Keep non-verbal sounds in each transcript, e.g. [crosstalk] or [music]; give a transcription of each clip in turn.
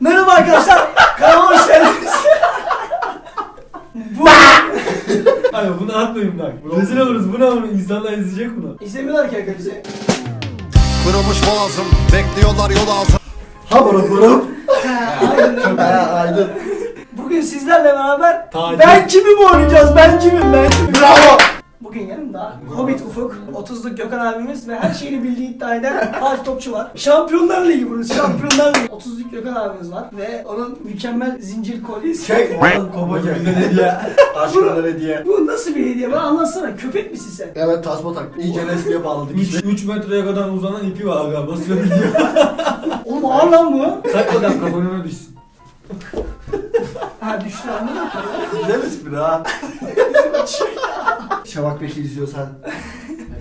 Merhaba arkadaşlar. Kanalıma hoş geldiniz. Bu Hayır bunu atmayın bak. Rezil oluruz. Bu ne oğlum? İnsanlar izleyecek bunu. İstemiyorlar ki arkadaşlar. Kırılmış boğazım Bekliyorlar yol ağzı Ha bura. Aynen. Ha aydın. Bugün sizlerle beraber Tatil. ben kimim oynayacağız? Ben kimim? Ben kimim? Bravo. Bugün yanımda Hobbit Ufuk, 30'luk Gökhan abimiz ve her şeyini bildiği iddia eden [laughs] Fatih Topçu var. Şampiyonlar Ligi burası. Şampiyonlar Ligi. 30'luk Gökhan abimiz var ve onun mükemmel zincir kolyesi. Çek. Kobaca. Bir de hediye. [laughs] Aşkına hediye. Bu nasıl bir hediye? Bana anlatsana. Köpek misin sen? Evet tasma tak. İyice resmiye bağladık işte. 3 metreye kadar uzanan ipi var aga. Basıyor gidiyor. [laughs] Oğlum ağır lan bu. Takmadan kafanın önüne düşsün. Ha düştü anladın mı? Güzel espri ha. Şavak Beş'i izliyorsan.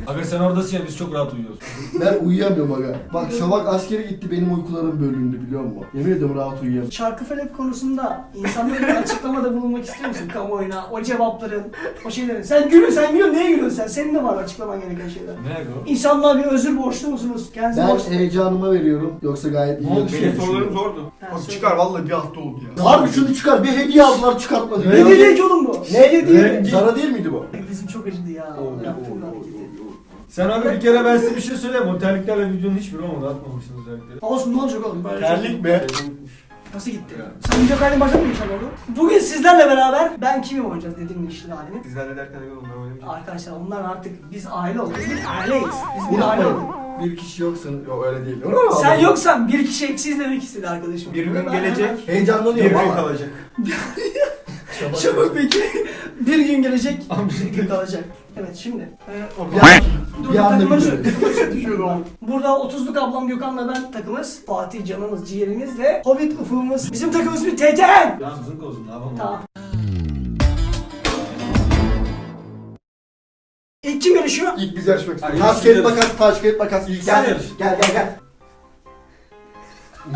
Aga sen oradasın ya biz çok rahat uyuyoruz. [laughs] Ben uyuyamıyorum aga. Bak Şavak askere gitti benim uykularım bölündü biliyor musun? Yemin ediyorum rahat uyuyamıyorum. Çarkıfelek konusunda insanlara bir açıklamada bulunmak istiyor musun kamuoyuna? O cevapların, o şeylerin. Sen gülün, sen gülün. Neye gülüyorsun sen? Senin de var açıklaman gereken şeyler. Ne aga? İnsanlığa bir özür borçlu musunuz? Kendinize Ben borçlu. heyecanıma veriyorum. Yoksa gayet iyi. Ne oldu? yapıyorum. Benim Sorularım zordu. Ha, Bak söyle. çıkar vallahi bir hafta oldu ya. Harbi şunu çıkar. Bir hediye aldılar çıkartmadı. Ne dedi ki oğlum bu? Ne hediye? Zara değil miydi bu? Bizim çok acıdı ya. Hareketi. Sen abi bir kere ben size bir şey söyleyeyim. O terliklerle videonun hiçbiri olmadı. Atmamışsınız terlikleri. Olsun ne olacak oğlum? Böyle Terlik mi? Nasıl gitti? Sen video kaydın başladın mı inşallah oğlum? Bugün sizlerle beraber ben kimim oynayacağız dediğim işin halini. Sizler ne derken ben onları oynamayacağım. Arkadaşlar onlar artık biz aile olduk. Biz bir aileyiz. Biz bir aile olduk. Bir kişi yoksun. Yok öyle değil. Sen yoksan bir kişi eksiz demek istedi arkadaşım. Bir gün gelecek, bir Heyecanlanıyorum gün ama. kalacak. [laughs] Çabuk peki. Bir gün gelecek, [laughs] bir gün kalacak. Evet şimdi. Dur, Bir anda. [laughs] Düşüyorum. Burada 30'luk ablam Gökhan'la ben takımız. Fatih canımız, ciğerimiz ve Hobbit ufuğumuz. Bizim takımımız bir TTN. Yansın kozun ne yapalım? Tamam. İlk kim yarışıyor? İlk biz yarışmak Hayır, istiyoruz. Taş biz kağıt yarış- makas, taş kağıt makas. İlk sen Gel, yarış. gel gel gel.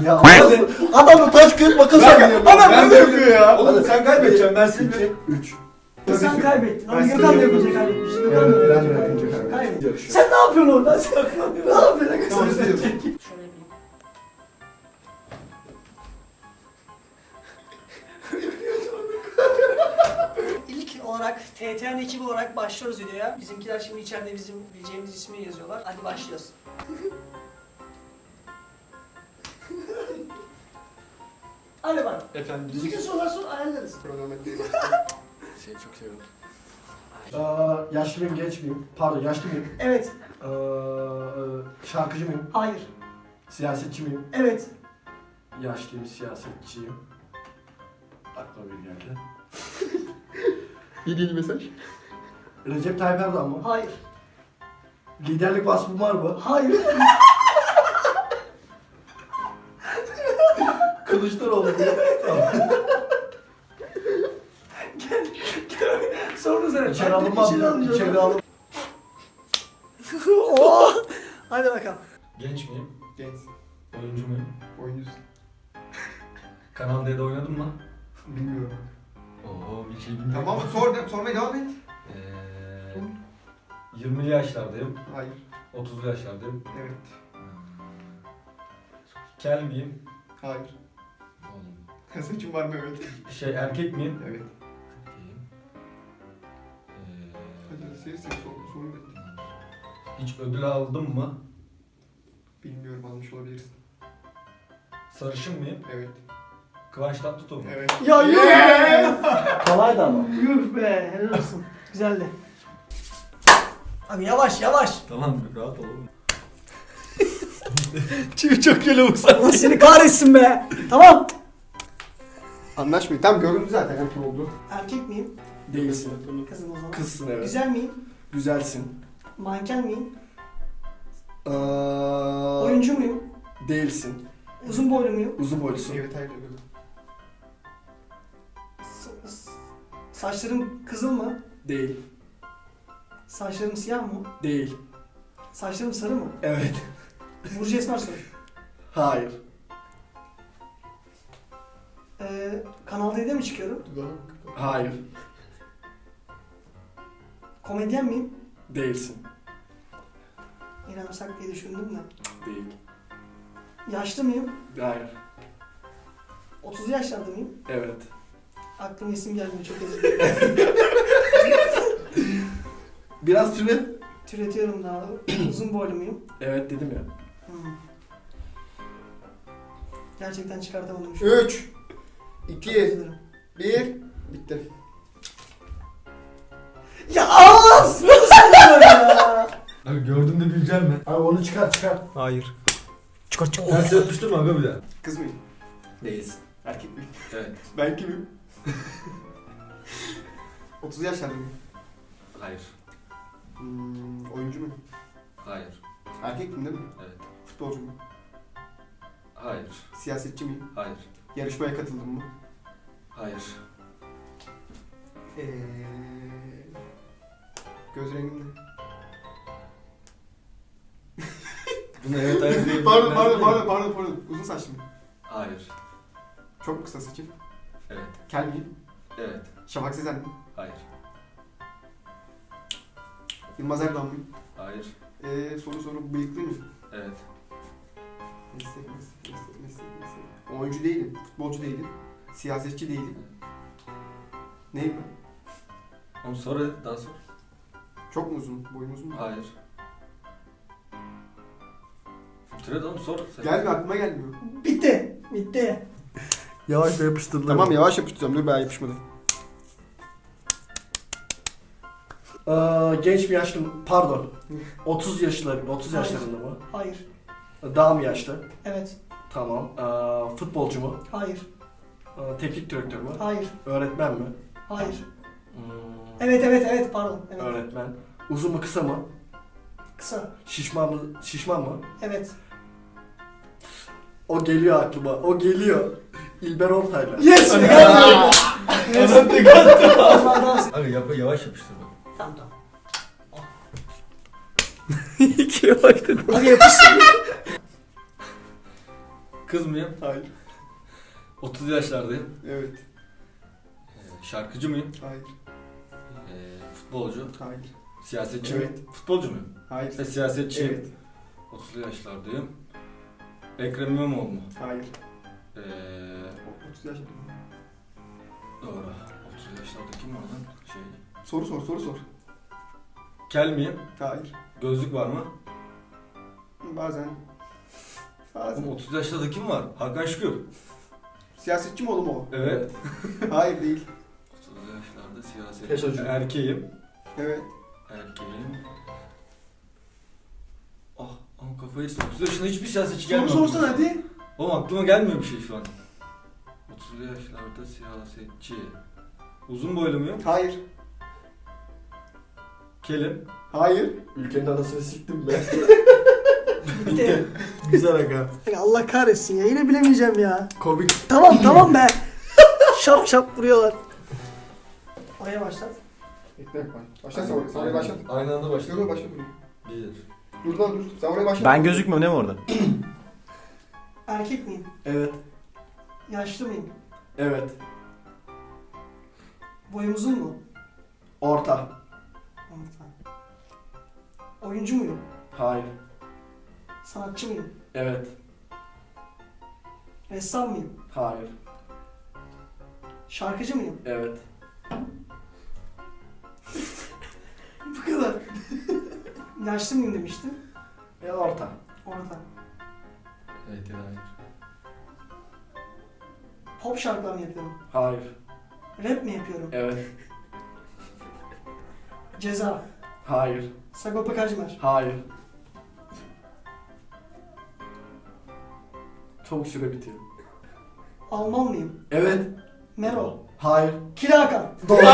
Ya adam, adam da taş kağıt makas oynuyor. Adam ben de yapıyor ya. Oğlum sen kaybedeceksin ben seni. 3. Sen kaybettin. Ama Ben Gökhan da yapınca kaybetmişti. Gökhan da ben de yapınca kaybettim. Kaybettin. Sen ne yapıyorsun orada? Sen ne yapıyorsun? Tamam, Şöyle istiyorum. yapayım. İlk olarak TTN ekibi olarak başlıyoruz videoya. Bizimkiler şimdi içeride bizim bileceğimiz ismi yazıyorlar. Hadi başlıyoruz. Hadi bak. Efendim. Düzgün sorular sor ayarlarız. Seni çok seviyorum. Ee, yaşlı mıyım, genç miyim? Pardon, yaşlı mıyım? Evet. Ee, şarkıcı mıyım? Hayır. Siyasetçi miyim? Evet. Yaşlıyım, siyasetçiyim. Aklıma [laughs] bir geldi. İlgili mesaj. Recep Tayyip Erdoğan mı? Hayır. Liderlik vasfım var mı? Hayır. [laughs] Kılıçdaroğlu mu? [laughs] Sorunuz evet. İçeri alınmaz mı? İçeri alın. [laughs] Oo. Hadi bakalım. Genç miyim? Genç. Oyuncu muyum? Oyuncusun. Kanal D'de oynadın mı? Bilmiyorum. Oo bir şey bilmiyorum. Tamam sor, de- sormaya devam et. Ee, 20'li yaşlardayım. Hayır. 30'lu yaşlardayım. Evet. Kel miyim? Hayır. Saçım [laughs] var mı evet. Şey erkek miyim? Evet. Hadi seri seri sor, sorun bekle. Ee, hiç ödül aldım mı? Bilmiyorum almış olabilirsin. Sarışın mıyım? Evet. Kıvanç Tatlıtuğ mu? Evet. Ya yuh be. Kolaydı ama. Yuh be. Helal olsun. Güzeldi. Abi yavaş yavaş. Tamam rahat ol oğlum. Çünkü çok köle olsa. Allah seni kahretsin be. Tamam. Anlaşmayın. Tam görüldü zaten kim oldu. Erkek miyim? Değilsin. Kızım o zaman. Kızsın evet. Güzel miyim? Güzelsin. Manken miyim? Ee, Oyuncu muyum? Değilsin. Uzun boylu muyum? Uzun boylusun. Evet hayır görüldü. S- s- Saçlarım kızıl mı? Değil. Saçlarım siyah mı? Değil. Saçlarım sarı mı? Evet. Burcu Esmer soy. Hayır. Ee, Kanal D'de mi çıkıyorum? Hayır. Komedyen miyim? Değilsin. İrem Sak diye düşündüm de. Değil. Yaşlı mıyım? Hayır. 30 yaşlarda mıyım? Evet. Aklıma isim gelmiyor çok özür dilerim. [laughs] Biraz türet. Türetiyorum daha. [clears throat] Uzun boylu muyum? Evet dedim ya. Hmm. Gerçekten çıkartamadım şu. 3, Çok 2, özür dilerim. 1. Bitti. Ya ağız! Nasıl ya? Abi gördüğünde bilecek mi? Abi onu çıkar çıkar. Hayır. Çıkar çıkar. Ters yapıştır mı aga bir daha? Kız mıyım? Değilsin. Erkek miyim? Evet. Ben kimim? 30 yaşlarda mıyım? Hayır. Hmm, oyuncu muyum? Hayır. Erkek miyim değil mi? Evet. Futbolcu muyum? Hayır. Siyasetçi miyim? Hayır. Yarışmaya katıldım mı? Hayır. Eee... Göz rengim ne? [laughs] Bunu evet hayır diye pardon, pardon, pardon, pardon, pardon. Uzun saçlı mı? Hayır. Çok kısa saçım. Evet. Kel miyim? Evet. Şafak Sezen mi? Hayır. Yılmaz Erdoğan mıyım? Hayır. Eee soru soru bıyıklı mıyım? Evet. Meslek, meslek, meslek, meslek, meslek. Oyuncu değilim, futbolcu değilim, siyasetçi değilim. Neyim ben? Onu hadi, daha sor. Çok mu uzun, boyum uzun mu? Hayır. Türet oğlum sor. Sen. Gelmiyor, aklıma gelmiyor. Bitti. Bitti. Yavaş yapıştırdılar. Tamam yavaş yapıştıracağım, dur ben yapışmadı. Ee, genç mi yaşlı mı? Pardon. 30 yaşları, 30 Hayır. yaşlarında mı? Hayır. Daha mı yaşlı? Evet. Tamam. Ee, futbolcu mu? Hayır. Ee, teknik direktör mü? Hayır. Öğretmen mi? Hayır. Hmm, Evet evet evet pardon. Evet. Öğretmen. Uzun mu kısa mı? Kısa. Şişman mı? Şişman mı? Evet. O geliyor aklıma. O geliyor. İlber Ortaylı. Yes! yes! Adam tek attı. Aga yap yavaş yapıştır. Tamam tamam. [laughs] İki yavaş dedim. Hadi yapıştır. Kız mıyım? Hayır. 30 yaşlardayım. Evet. Ee, şarkıcı mıyım? Hayır. Ee, futbolcu. Hayır. Siyasetçi Evet. miyim? Futbolcu muyum? Hayır. E, siyasetçiyim. Evet. 30'lu yaşlardayım. Ekrem İmamoğlu mu? Hayır. Ee, 30 yaşında. doğru. 30 yaşlarda kim var lan? Şey. Soru sor, soru sor. Kel miyim? Hayır. Gözlük var mı? Bazen. Bazen. Oğlum 30 yaşlarda kim var? Hakan Şükür. Siyasetçi mi oğlum o? Evet. Hayır değil. 30 yaşlarda siyaset. Peşacı. Erkeğim. Evet. Erkeğim. Ah, ama kafayı 30 yaşında hiçbir siyasetçi Soru gelmiyor. sorsana hadi. Oğlum aklıma gelmiyor bir şey şu an. 30 yaşlarda siyasetçi. Uzun boylu muyum? Hayır. Kelim. Hayır. Ülkenin anasını siktim be. [laughs] Güzel aga. Ya Allah kahretsin ya yine bilemeyeceğim ya. Komik. Tamam tamam be. şap şap vuruyorlar. Oraya başlat. Bekle bak. Başla. Sen oraya başlat. Aynı anda başlıyor. dur başla dur. Bir. Dur lan dur. Sen oraya başla. Ben gözükmüyorum değil mi orada? [clears throat] Erkek miyim? Evet. Yaşlı mıyım? Evet. Boyum uzun mu? Orta. Orta. Oyuncu muyum? Hayır. Sanatçı mıyım? Evet. Ressam mıyım? Hayır. Şarkıcı mıyım? Evet. Yaşlı mıyım demiştin? E orta. Orta. Evet ya hayır. Pop şarkılar mı yapıyorum? Hayır. Rap mi yapıyorum? Evet. Ceza. Hayır. Sagopa Kajmer. Hayır. Çabuk süre bitiyor. Alman mıyım? Evet. Mero. Hayır. Kira Hakan. Doğru.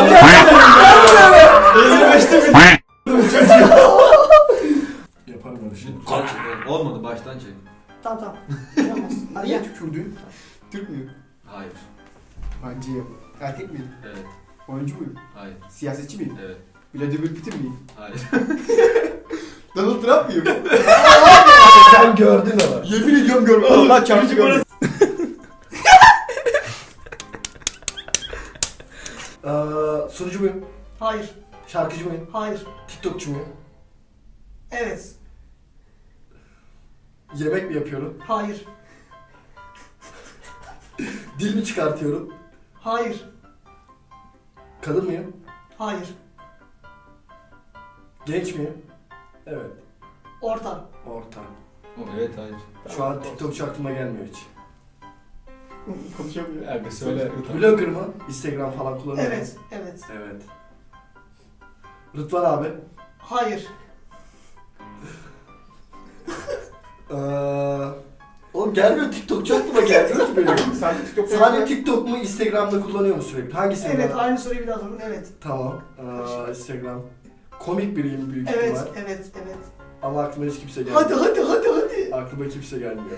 Yaparım öyle şey. Olmadı baştan çek. Tamam tamam. [laughs] Yapamaz. Hadi Niye gel. tükürdün? Türk müyüm? Hayır. Hancıyım. Erkek miyim? Evet. Oyuncu muyum? Hayır. Siyasetçi miyim? Evet. Vladimir Putin miyim? Hayır. [laughs] Donald Trump mıyım? [laughs] Sen gördün ama. Yemin ediyorum görmedim. Allah çarptı görmedim. Ee, sunucu muyum? Hayır. Şarkıcı mıyım? Hayır. TikTokçu muyum? Evet. Yemek mi yapıyorum? Hayır. [laughs] Dil mi çıkartıyorum? Hayır. Kadın mıyım? Hayır. Genç miyim? Evet. Orta. Orta. Evet hayır. Şu an TikTokçu aklıma gelmiyor hiç. Konuşamıyor. Abi söyle. Blogger mı? Instagram falan kullanıyor mu? Evet. Evet. Evet. Rıdvan abi. Hayır. Ee, oğlum gelmiyor TikTokçu aklıma gelmiyor ki benim. Sen TikTok'ta Sadece TikTok mu Instagram'da kullanıyor mu sürekli? Hangisini? Evet. var? Aynı soruyu bir daha sorun. Evet. Tamam. Ee, Instagram. Komik biriyim büyük Evet. ihtimal. Evet. Evet. Ama aklıma hiç kimse gelmiyor. Hadi hadi hadi hadi. Aklıma kimse gelmiyor.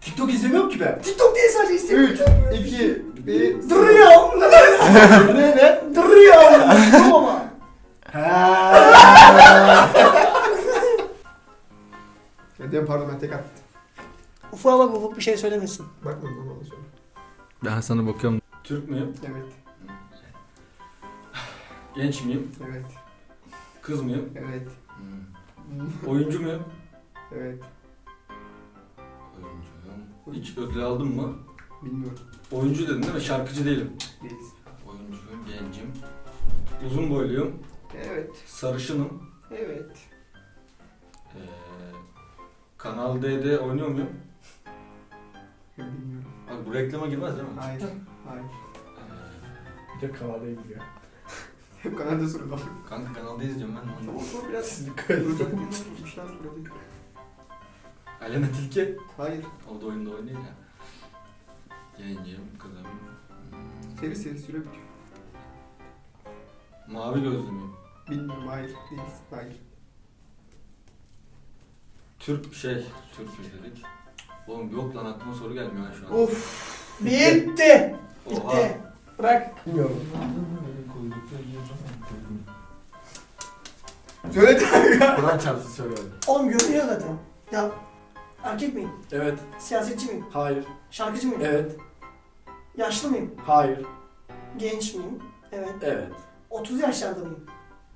TikTok izlemiyorum ki ben. TikTok değil sadece Instagram. 3, 2, 1, Duruyor. ne ne? Duruyor. [laughs] Ama. [laughs] Dedim pardon ben tek attım. Ufuk'a bak Ufuk bir şey söylemesin. Bakmadım ama onu söyle. Ben sana bakıyorum. Türk müyüm? Evet, Genç miyim? evet, Kız mıyım? evet, Oyuncu muyum? evet. Oyuncuyum. Hiç ödül aldın mı? Bilmiyorum. Oyuncu dedin değil mi? Şarkıcı değilim. Değiliz. Oyuncuyum, gencim. Uzun boyluyum. Evet, Sarışınım. evet. Kanal D'de oynuyor muyum? Bilmiyorum. Abi bu reklama girmez değil mi? Hayır, hayır. Bir de kanalda biliyor. [laughs] Hep kanalda sorular. kanka Kanal D izliyorum ben. O onu. soru biraz işler soruyor. Alena Tilki. Hayır. O da oyunda oynuyor ya. Gencim, kızım. Seri seri süre bitiyor. Mavi gözlü müyüm? Bilmiyorum, hayır. Değiliz, hayır. Türk şey, Türk dedik. Oğlum yok lan aklıma soru gelmiyor ha şu an. Of. Bitti. Oha. Bitti. Bırak. Bilmiyorum. Söyle kanka. Kur'an çarpısı söylüyorum. Oğlum görünüyor zaten. Ya erkek miyim? Evet. Siyasetçi miyim? Hayır. Şarkıcı mıyım? Evet. Yaşlı mıyım? Hayır. Genç miyim? Evet. Evet. 30 yaşlarda mıyım?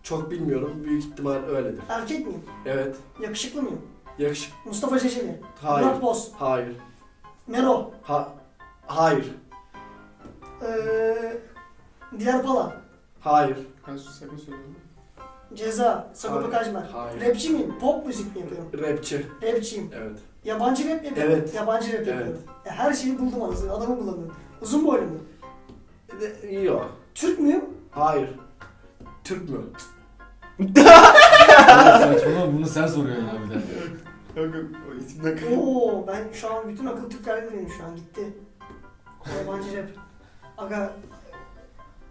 Çok bilmiyorum. Büyük ihtimal öyledir. Erkek miyim? Evet. Yakışıklı mıyım? Yakışık. Mustafa Ceceli. Hayır. Murat Boz. Hayır. Mero. Ha. Hayır. Ee, Diğer Pala. Hayır. Ben sus sakın söyleme. Ceza. Sagopa Hayır. Kajmer. Hayır. Rapçi miyim? Pop müzik mi yapıyorum? Rapçi. Rapçiyim. Evet. Yabancı rap yapıyorum. Evet. Yabancı rap yapıyorum. Ya her şeyi buldum anasını. Adamı bulamıyorum. Uzun boylu mu? De- Yok. Türk müyüm? Hayır. Türk mü? Saçmalama bunu sen soruyorsun ya bir de. [laughs] Kanka o isimden. Oo ben şu an bütün akıl Türklerle benim şu an gitti. Yabancı rap. Aga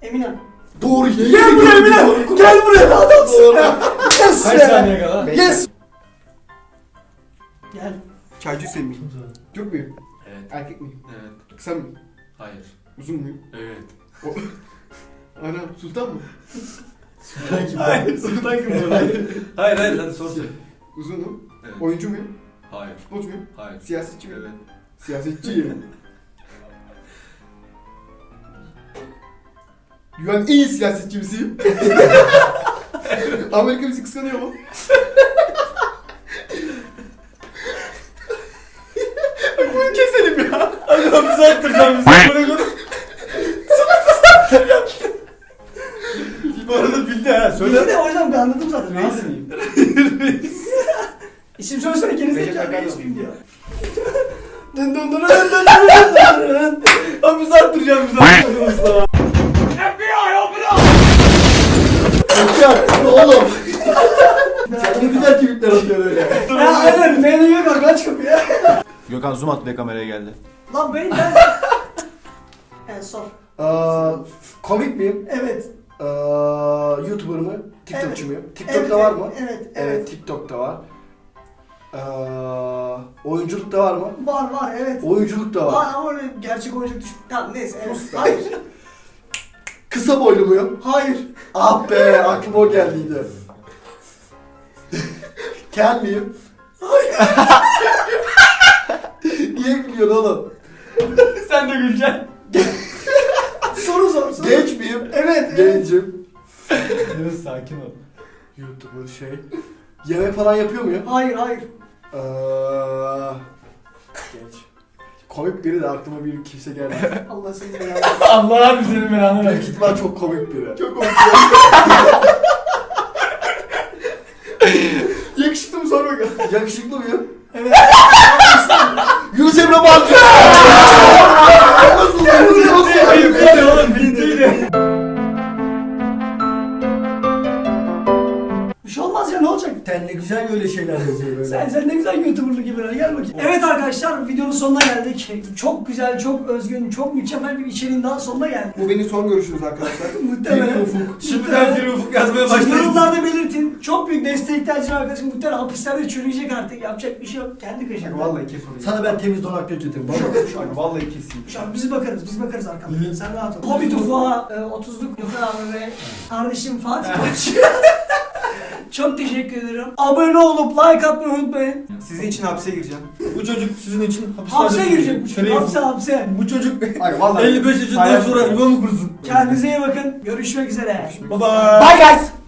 Eminem. Doğru. Gel buraya Eminem. Gel buraya adamsın. Yes Kaç saniye kala? Yes. Gel. Çaycı Hüseyin miyim? Türk müyüm? Evet. Erkek miyim? Evet. Kısa mıyım? Hayır. Uzun muyum? Evet. Ana sultan mı? Hayır. Sultan kim Hayır hayır hadi sor. Uzunum. Evet. Oyuncu muyum? Hayır. Futbolcu muyum? Hayır. Siyasetçi miyim? Evet. Siyasetçiyim. Dünyanın en iyi siyasetçi misiyim? [laughs] Amerika bizi kıskanıyor mu? Bunu keselim ya. Hadi hapis attıracağım bizi. [laughs] Bana koy. Bu arada bildi ha. Söyle. de o yüzden ben anladım zaten. Miyim? İsim söylesene Recep gerizekalı Erdoğan. miyim diyor. [laughs] Dın dın dın dın dın dın dın dın. Hapis attıracağım bizi. Mustafa. Oğlum. Sen ne güzel tweetler atıyorsun öyle. Ya aynen beni yok bak aç kapıyı. Gökhan zoom at be kameraya geldi. Lan benim ben... Evet sor. Aa, komik miyim? Evet. Aa, YouTuber mı? TikTokçu Evet. muyum? TikTok'ta evet, var mı? Evet, evet. Evet, TikTok'ta var. Aa, oyunculukta var mı? Var var evet. Oyunculukta var. Var ama öyle gerçek oyuncu düşün. Tamam neyse evet. Hayır. Kısa boylu muyum? Hayır. Ah be, aklıma o geldiydi. [laughs] Kel miyim? [laughs] Niye gülüyorsun oğlum? [laughs] Sen de güleceksin. Soru sor soru. Genç miyim? Evet. evet. Gencim. Biraz sakin ol. YouTuber şey. Yemek falan yapıyor muyum? Hayır hayır. Aa, genç. Komik biri de aklıma bir kimse gelmedi. [laughs] Allah seni belanı. [laughs] Allah abi senin belanı Büyük versin. ihtimal çok komik biri. Çok komik. [laughs] Yakışıklı mı sor bakalım. Yakışıklı mıyım? Evet. Güzel YouTuber'lık gibi gel bakayım. Evet arkadaşlar videonun sonuna geldik. Çok güzel, çok özgün, çok mükemmel bir içeriğin daha sonuna geldik. Bu benim son görüşünüz arkadaşlar. [laughs] Muhtemelen. Şimdiden bir ufuk yazmaya Şimdi başlayın. yorumlarda belirtin. Çok büyük destek ihtiyacım var arkadaşım. Muhtemelen hapislerde çürüyecek artık. Yapacak bir şey yok. Kendi köşemde. Vallahi kes orayı. Sana ben temiz donakta getirdim. Bak, Vallahi keseyim. Şu an biz bakarız, biz bakarız arkamda. Sen rahat ol. Hobbit Ufuk'a e, 30'luk Gökhan abi ve kardeşim Fatih [laughs] Koç. [laughs] Çok teşekkür ederim. Abone olup like atmayı unutmayın. Sizin için hapse gireceğim. Bu çocuk sizin için hapislerde Hapse girecek bu çocuk. Şöyle Hapse hapse. Bu çocuk Ay vallahi. 55 yaşından Hayal sonra yuva mı kursun? Kendinize iyi bakın. Görüşmek üzere. Bye bye. Bye guys.